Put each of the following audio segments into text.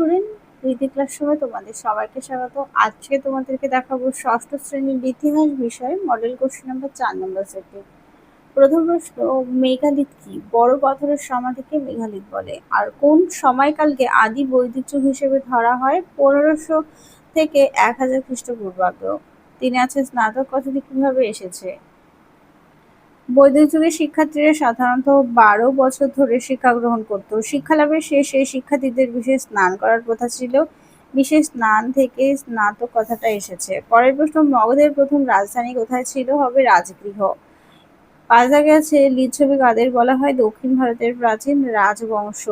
Student প্রীতি ক্লাসরুমে তোমাদের সবাইকে স্বাগত। আজকে তোমাদেরকে দেখাবো ষষ্ঠ শ্রেণির ইতিহাস বিষয় মডেল কোশ্চেন নাম্বার চার নম্বর সেটে প্রথম প্রশ্ন, মেঘালিত কি? বড় পাথরের সমাধিকে মেঘালিত বলে। আর কোন সময়কালকে আদি বৈদিক হিসেবে ধরা হয়? পনেরোশো থেকে এক হাজার খ্রিস্টপূর্বাব্দ। তিনি আছে স্নাতক কথাটি কীভাবে এসেছে? বৈদিক যুগের শিক্ষার্থীরা সাধারণত বারো বছর ধরে শিক্ষা গ্রহণ করত। শিক্ষালাভের শেষে শিক্ষার্থীদের বিশেষ স্নান করার প্রথা ছিল। বিশেষ স্নান থেকে স্নাতক কথাটা এসেছে। পরের প্রশ্ন, মগধের প্রথম রাজধানী কোথায় ছিল? হবে রাজগৃহ। পাঁচ গেছে লিচ্ছবি কাদের বলা হয়? দক্ষিণ ভারতের প্রাচীন রাজবংশ।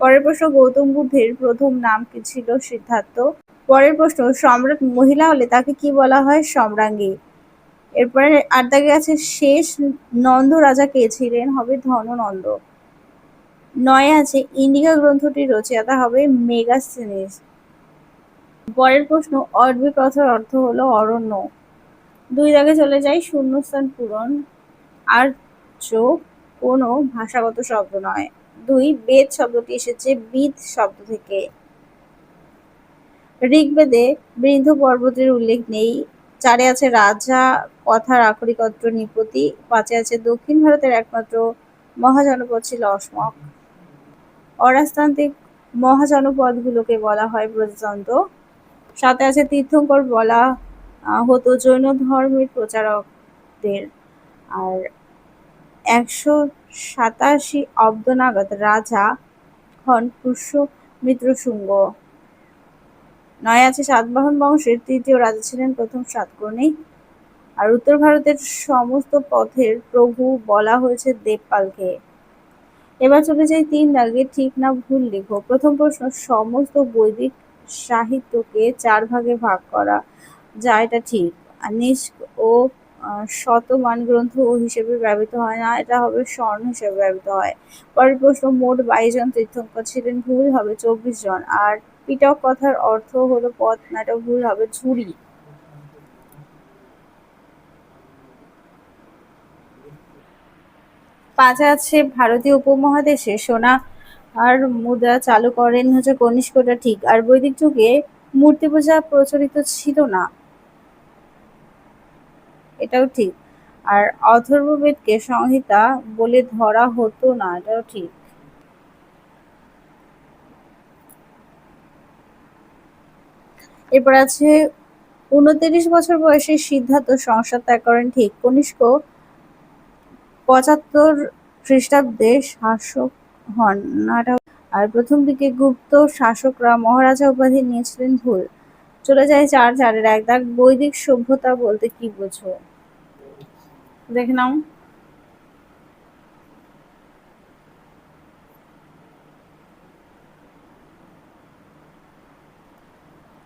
পরের প্রশ্ন, গৌতম বুদ্ধের প্রথম নাম কি ছিল? সিদ্ধার্থ। পরের প্রশ্ন, সম্রাট মহিলা হলে তাকে কি বলা হয়? সম্রাঙ্গী এরপরে আর দাগে আছে শেষ নন্দ রাজা কে ছিলেন? হবে ধননন্দ। নয় আছে ইন্ডিকা গ্রন্থটির রচয়িতা হবে মেগাসিনিস। পরের প্রশ্ন অর্বি কথার অর্থ হলো অরণ্য। দুই দাগে চলে যাই, শূন্যস্থান পূরণ। আর চোখ কোনো ভাষাগত শব্দ নয়। দুই, বেদ শব্দটি এসেছে বিদ শব্দ থেকে। ঋগ্বেদে বৃদ্ধ পর্বতের উল্লেখ নেই। চারে আছে রাজা কথার আক্ষরিক অর্থ নিপতি পাঁচে আছে দক্ষিণ ভারতের একমাত্র মহাজনপদ ছিল অসমক। অরাজতান্ত্রিক মহাজনপদগুলোকে বলা হয় প্রজাতন্ত্র সাথে আছে তীর্থঙ্কর বলা হতো জৈন ধর্মের প্রচারকদের। আর একশো সাতাশি অব্দ নাগাদ রাজা হন পুষ্যমিত্র শুঙ্গ নয় আছে সাতবাহন বংশের, তৃতীয় রাজা ছিলেন প্রথম সাতকর্ণী। আর উত্তর ভারতের সমস্ত পথের প্রভু বলা হয়েছে দেবপালকে। এবার চলে যাই তিন দাগে, ঠিক না ভুল লিখো। প্রথম প্রশ্ন, সমস্ত বৈদিক সাহিত্যকে চার ভাগে ভাগ করা যা এটা ঠিক? নিষ্ক ও শতমান গ্রন্থ হিসেবে ব্যবহৃত হয় না, এটা হবে স্বর্ণ হিসেবে ব্যবহৃত হয়। পরের প্রশ্ন, মোট বাইশ জন তীর্থঙ্কর ছিলেন, ভুল হবে চব্বিশ জন। আর পিটক কথার অর্থ হলো পথ, না এটা ভুল হবে ঝুড়ি। পাঁচ আছে ভারতীয় উপমহাদেশে। সোনা আর মুদ্রা চালু করেন হচ্ছে কনিষ্কটা ঠিক। আর বৈদিক যুগে মূর্তি পূজা প্রচলিত ছিল না। এটাও ঠিক। আর অথর্ববেদকে সংহিতা বলে ধরা হতো না, এটাও ঠিক। এরপর আছে, উনত্রিশ বছর বয়সে সিদ্ধার্থ সংসার ত্যাগ করেন ঠিক। কনিষ্ক পঁচাত্তর খ্রিস্টাব্দে শাসক হন। আর প্রথম দিকে গুপ্ত শাসকরা মহারাজা উপাধি নিয়েছিলেন ভুল। চলে যায় চার চারের এক। দাগ বৈদিক সভ্যতা বলতে কি বোঝো? দেখে নাও।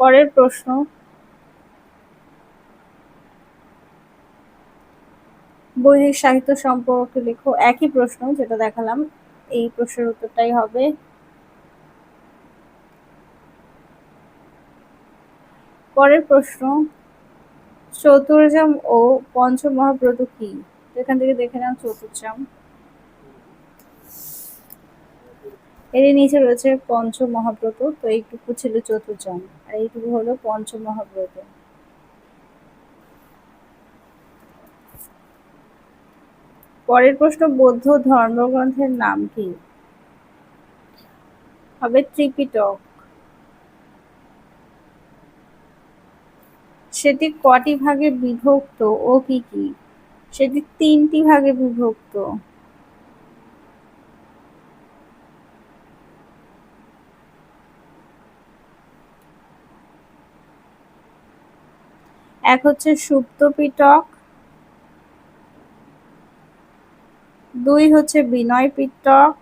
পরের প্রশ্ন বৈদিক সাহিত্য সম্পর্কে লেখো, একই প্রশ্ন যেটা দেখালাম, এই প্রশ্নের উত্তরটাই হবে। পরের প্রশ্ন চতুর্জাম ও পঞ্চমহাব্রত কি? এখান থেকে দেখে নাও চতুর্জাম এর নিচে রয়েছে পঞ্চ মহাব্রত, তো এইটুকু ছিল চতুর্জন আর এইটুকু হলো পঞ্চ পরের প্রশ্ন, বৌদ্ধ ধর্মগ্রন্থের নাম কি? হবে ত্রিপিটক। সেটি কটি ভাগে বিভক্ত ও কি কি? সেটি তিনটি ভাগে বিভক্ত। এক হচ্ছে সুপ্ত পিটক দুই হচ্ছে বিনয় পিটক,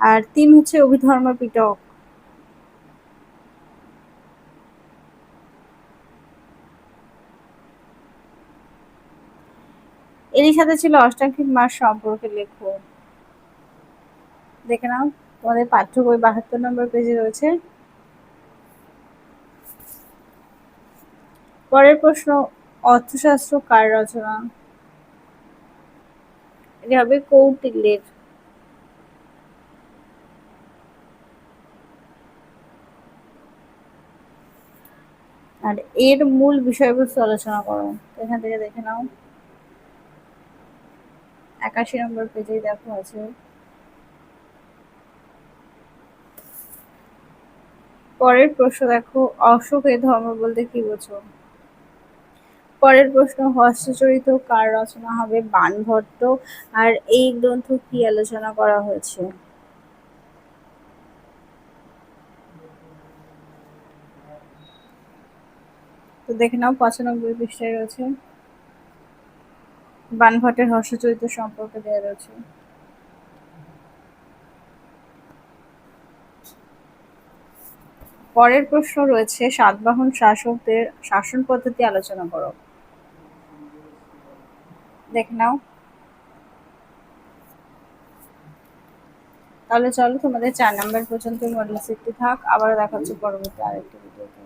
আর তিন হচ্ছে অভিধর্ম পিটক। এরই সাথে ছিল অষ্টাঙ্কিক মাস সম্পর্কে লেখো। দেখে নাও, তোমাদের পাঠ্য বই বাহাত্তর নম্বর পেজে রয়েছে। পরের প্রশ্ন অর্থশাস্ত্র কার রচনা? এটা হবে কৌটিল্যের। আর এর মূল বিষয়বস্তু আলোচনা করো। এখান থেকে দেখে নাও। একাশি নম্বর পেজেই দেখো আছে। পরের প্রশ্ন দেখো অশোক এ ধর্ম বলতে কি বোঝো? পরের প্রশ্ন, হস্তচরিত কার রচনা হবে বানভট্ট? আর এই গ্রন্থ কি আলোচনা করা হয়েছে? তো দেখে নাও, পঁচানব্বই পৃষ্ঠায় রয়েছে। বানভট্টের হর্ষচরিত সম্পর্কে দেওয়া রয়েছে। পরের প্রশ্ন রয়েছে, সাতবাহন শাসকদের শাসন পদ্ধতি আলোচনা করো। দেখে নাও। তাহলে চলো তোমাদের চার নাম্বার পর্যন্ত মডেল সেটটি থাক আবার দেখা পরবর্তী আরেকটি ভিডিওতে